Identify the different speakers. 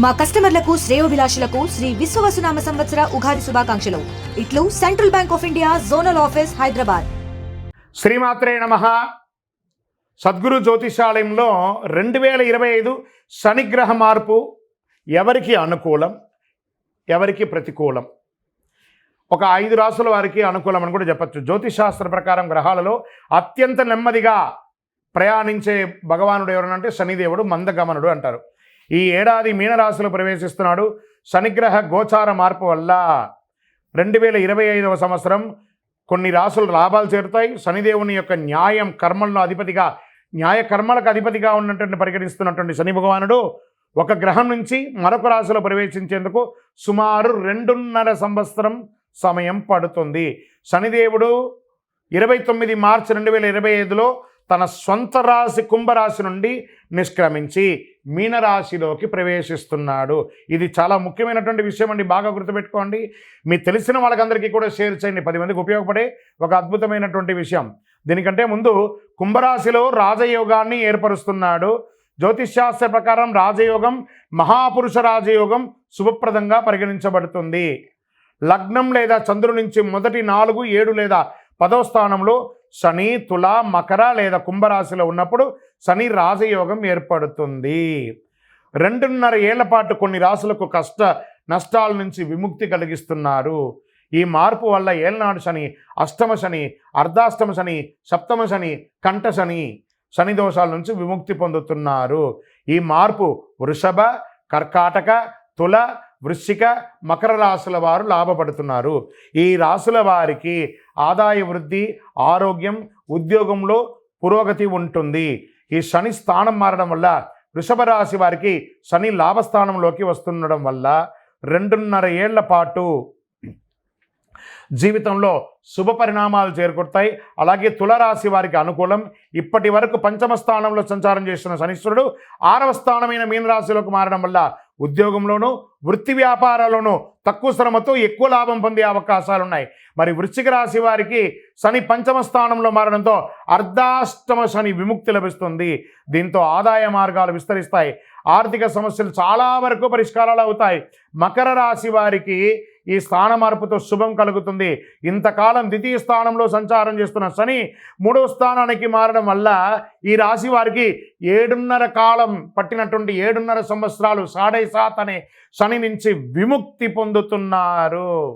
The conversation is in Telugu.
Speaker 1: మా కస్టమర్లకు శ్రేయోభిలాషులకు శ్రీ విశ్వవసునామ సంవత్సర ఉగాది శుభాకాంక్షలు. ఇట్లు Central Bank of India zonal office Hyderabad.
Speaker 2: శ్రీమాత్రే నమ. సద్గురు జ్యోతిషాలయంలో రెండు వేల ఇరవై ఐదు శనిగ్రహ మార్పు ఎవరికి అనుకూలం? ఎవరికి ప్రతికూలం? ఒక ఐదు రాసుల వారికి అనుకూలం అని కూడా చెప్పచ్చు. జ్యోతిషాస్త్ర ప్రకారం గ్రహాలలో అత్యంత నెమ్మదిగా ప్రయాణించే భగవానుడు ఎవరనంటే శనిదేవుడు మందగమనుడు అంటారు. ఈ ఏడాది మీనరాశిలో ప్రవేశిస్తున్నాడు శనిగ్రహ గోచార మార్పు వల్ల రెండు వేల ఇరవై ఐదవ సంవత్సరం కొన్ని రాసులు లాభాలు చేరుతాయి. శనిదేవుని యొక్క న్యాయం కర్మలను అధిపతిగా న్యాయ కర్మలకు అధిపతిగా ఉన్నటువంటి పరిగణిస్తున్నటువంటి శని భగవానుడు ఒక గ్రహం నుంచి మరొక రాశిలో ప్రవేశించేందుకు సుమారు రెండున్నర సంవత్సరం సమయం పడుతుంది. శనిదేవుడు ఇరవై తొమ్మిది మార్చి రెండు వేల ఇరవై ఐదులో తన సొంత రాశి కుంభరాశి నుండి నిష్క్రమించి మీనరాశిలోకి ప్రవేశిస్తున్నాడు. ఇది చాలా ముఖ్యమైనటువంటి విషయం అండి. బాగా గుర్తుపెట్టుకోండి. మీ తెలిసిన వాళ్ళకందరికీ కూడా షేర్ చేయండి. పది మందికి ఉపయోగపడే ఒక అద్భుతమైనటువంటి విషయం. దీనికంటే ముందు కుంభరాశిలో రాజయోగాన్ని ఏర్పరుస్తున్నాడు. జ్యోతిష్శాస్త్ర ప్రకారం రాజయోగం మహాపురుష రాజయోగం శుభప్రదంగా పరిగణించబడుతుంది. లగ్నం లేదా చంద్రుడి నుంచి మొదటి నాలుగు ఏడు లేదా పదో స్థానంలో శని తుల మకర లేదా కుంభరాశిలో ఉన్నప్పుడు శని రాజయోగం ఏర్పడుతుంది. రెండున్నర ఏళ్ళ పాటు కొన్ని రాశులకు కష్ట నష్టాల నుంచి విముక్తి కలిగిస్తున్నారు. ఈ మార్పు వల్ల ఏళ్ళనాడు శని అష్టమ శని అర్ధాష్టమ శని సప్తమ శని కంఠ శని శని దోషాల నుంచి విముక్తి పొందుతున్నారు. ఈ మార్పు వృషభ కర్కాటక తుల వృశ్చిక మకర రాశుల వారు లాభపడుతున్నారు. ఈ రాశుల వారికి ఆదాయ వృద్ధి ఆరోగ్యం ఉద్యోగంలో పురోగతి ఉంటుంది. ఈ శని స్థానం మారడం వల్ల వృషభ రాశి వారికి శని లాభస్థానంలోకి వస్తుండడం వల్ల రెండున్నర ఏళ్ళ పాటు జీవితంలో శుభ పరిణామాలు చేరుకుంటాయి అలాగే తులరాశి వారికి అనుకూలం. ఇప్పటి వరకు పంచమ స్థానంలో సంచారం చేస్తున్న శనిశ్వరుడు ఆరవ స్థానమైన మీనరాశిలోకి మారడం వల్ల ఉద్యోగంలోనూ వృత్తి వ్యాపారాల్లోనూ తక్కువ శ్రమతో ఎక్కువ లాభం పొందే అవకాశాలు ఉన్నాయి మరి వృశ్చిక రాశి వారికి శని పంచమ స్థానంలో మారడంతో అర్ధాష్టమ శని విముక్తి లభిస్తుంది. దీంతో ఆదాయ మార్గాలు విస్తరిస్తాయి. ఆర్థిక సమస్యలు చాలా వరకు పరిష్కారాలు అవుతాయి. మకర రాశి వారికి ఈ స్థాన మార్పుతో శుభం కలుగుతుంది. ఇంతకాలం ద్వితీయ స్థానంలో సంచారం చేస్తున్న శని మూడవ స్థానానికి మారడం వల్ల ఈ రాశి వారికి ఏడున్నర కాలం పట్టినటువంటి ఏడున్నర సంవత్సరాలు సాడే సాత్ అనే శని నుంచి విముక్తి పొందుతున్నారు.